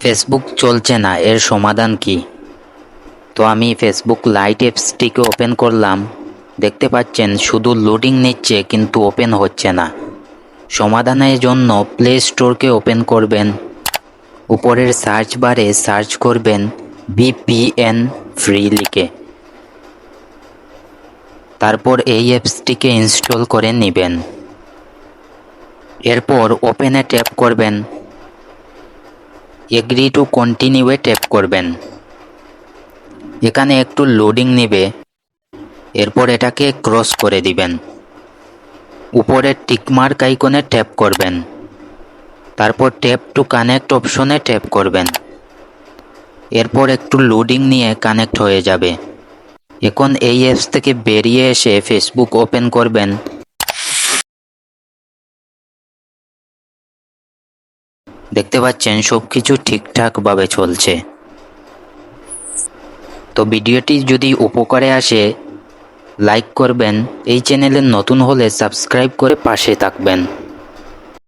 Facebook চলছে না, এর সমাধান কি? তো আমি ফেসবুক লাইট অ্যাপসটিকে ওপেন করলাম। দেখতে পাচ্ছেন, শুধু লোডিং নিচ্ছে, কিন্তু ওপেন হচ্ছে না। সমাধানের জন্য প্লে স্টোরকে ওপেন করবেন। উপরের সার্চ বারে সার্চ করবেন বিপিএন ফ্রি লিখে। তারপর এই অ্যাপসটিকে ইনস্টল করে নেবেন। এরপর ওপেনে ট্যাপ করবেন। এগ্রি টু কন্টিনিউয়ে ট্যাপ করবেন। এখানে একটু লোডিং নেবে, এরপর এটাকে ক্রস করে দিবেন। উপরে টিকমার্ক আইকনে ট্যাপ করবেন। তারপর ট্যাপ টু কানেক্ট অপশনে ট্যাপ করবেন। এরপর একটু লোডিং নিয়ে কানেক্ট হয়ে যাবে। এখন এই অ্যাপস থেকে বেরিয়ে এসে ফেসবুক ওপেন করবেন। দেখতে পাচ্ছেন সব কিছু ঠিকঠাকভাবে চলছে। তো ভিডিওটি যদি উপকারে আসে, লাইক করবেন, এই চ্যানেলে নতুন হলে সাবস্ক্রাইব করে পাশে থাকবেন।